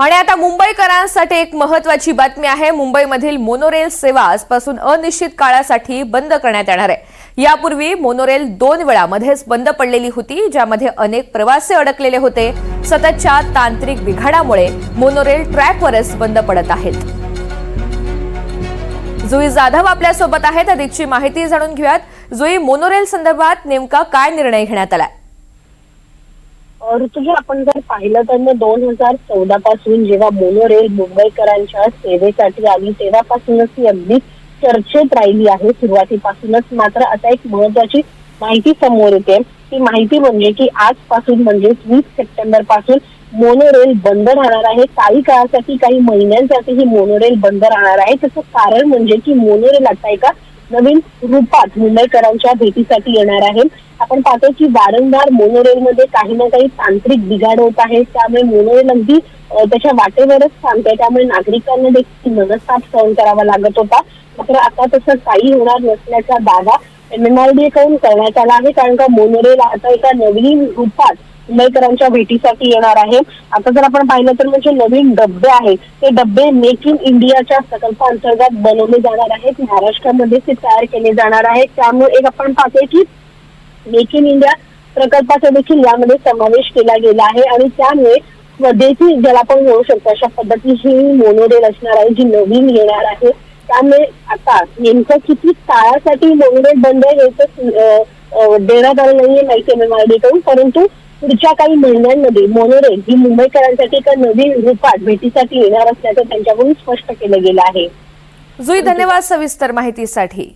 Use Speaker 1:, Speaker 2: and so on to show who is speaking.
Speaker 1: आणि आता मुंबईकरांसाठी एक महत्वाची बातमी आहे. मुंबईमधील मोनोरेल सेवा आजपासून अनिश्चित काळासाठी बंद करण्यात येणार आहे. यापूर्वी मोनोरेल दोन वेळा मध्येच बंद पडलेली होती ज्यामध्ये अनेक प्रवासी अडकलेले होते. सततच्या तांत्रिक बिघाडामुळे मोनोरेल ट्रॅकवरच बंद पडत आहेत. जुई जाधव आपल्यासोबत आहेत. अधिकची माहिती जाणून घेऊयात. जुई मोनोरेल संदर्भात नेमका काय निर्णय घेण्यात आलाय?
Speaker 2: ऋतुजा आपण जर पाहिलं तर दोन हजार चौदा पासून जेव्हा मोनोरेल मुंबईकरांच्या सेवेसाठी आली तेव्हापासूनच ती अगदी चर्चेत राहिली आहे. सुरुवातीपासूनच मात्र आता एक महत्वाची माहिती समोर येते. ती माहिती म्हणजे की आजपासून म्हणजे वीस सप्टेंबरपासून मोनोरेल बंद राहणार आहे. काही काळासाठी काही महिन्यांसाठी ही मोनोरेल बंद राहणार आहे. त्याचं कारण म्हणजे की मोनोरेल आता एका नवीन रूपात मुंबईकरांच्या भेटीसाठी येणार आहे आपण पाहतो की वारंवार मोनोरेलमध्ये काही ना काही तांत्रिक बिघाड होत आहे. त्यामुळे मोनोरेल अगदी त्याच्या वाटेवरच थांबते. त्यामुळे नागरिकांना देखील मनस्ताप सहन करावा लागत होता. मात्र आता तसं काही होणार नसल्याचा दावा एमएमआरडीए कडून करण्यात आला आहे. कारण का मोनोरेल आता एका नवीन रूपात मुंबईकरांच्या भेटीसाठी येणार आहे. आता जर आपण पाहिलं तर म्हणजे नवीन डबे आहेत. ते डबे मेक इन इंडियाच्या प्रकल्पाअंतर्गत बनवले जाणार आहेत. महाराष्ट्रामध्ये ते तयार केले जाणार आहेत. त्यामुळे एक आपण पाहतोय की मेक इन इंडिया प्रकल्पाचा देखील यामध्ये समावेश केला गेला आहे आणि त्यामुळे स्वदेशी ज्याला आपण म्हणू शकतो अशा पद्धतीची ही मोनोरेल असणार आहे जी नवीन येणार आहे. त्यामुळे आता नेमकं किती काळासाठी मोनोरेल बंद आहे हे तर देण्यात आलं नाहीये माहिती एमआरडी कडून. परंतु पुढच्या काही महिन्यांमध्ये मोनोरेल ही मुंबईकरांसाठी एका नवीन रूपात भेटीसाठी येणार असल्याचं त्यांच्याकडून स्पष्ट केलं गेलं आहे.
Speaker 1: जुई धन्यवाद सविस्तर माहितीसाठी.